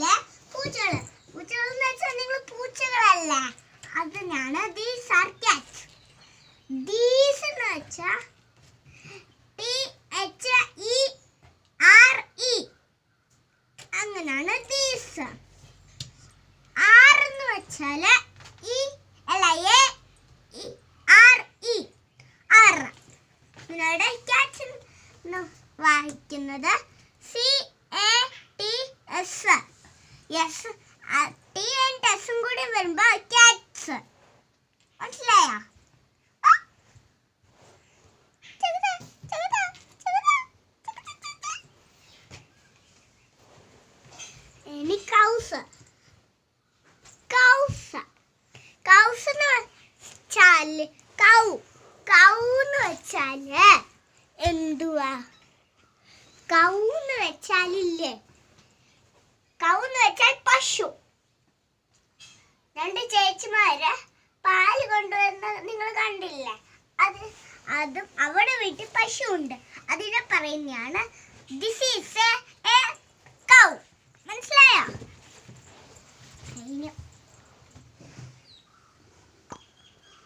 വെച്ചാൽ പൂച്ചകൾ. പൂച്ചകൾ എന്ന് വെച്ചാൽ നിങ്ങൾ പൂച്ചകളല്ല അതിനാണ് ദീസ് ആർ ക്യാറ്റ്സ് ദീസ് എന്ന് വെച്ചാൽ T H E R E അങ്ങനെയാണ് ദീസ് ആർ എന്ന് വെച്ചാൽ ഇ അല്ല എ ആർ ഇ ആർ ഇതിനോട് ക്യാറ്റ്സ് വായിക്കുന്നത് സി എസ് ടി ആൻഡ് എസും കൂടി വരുമ്പോൾ ക്യാറ്റ്സ് മനസ്സിലായോ. ഇനി എന്തുവാ? കൗ എന്ന് വെച്ചാലില്ലേ? പശു. രണ്ട് ചേച്ചിമാര് പാൽ കൊണ്ടുവന്ന് നിങ്ങൾ കണ്ടില്ലേ? അത് അതും അവിടെ വീട്ടിൽ പശു ഉണ്ട് അതിനെ പറയുന്നതാണ് ദിസ് ഈസ് എ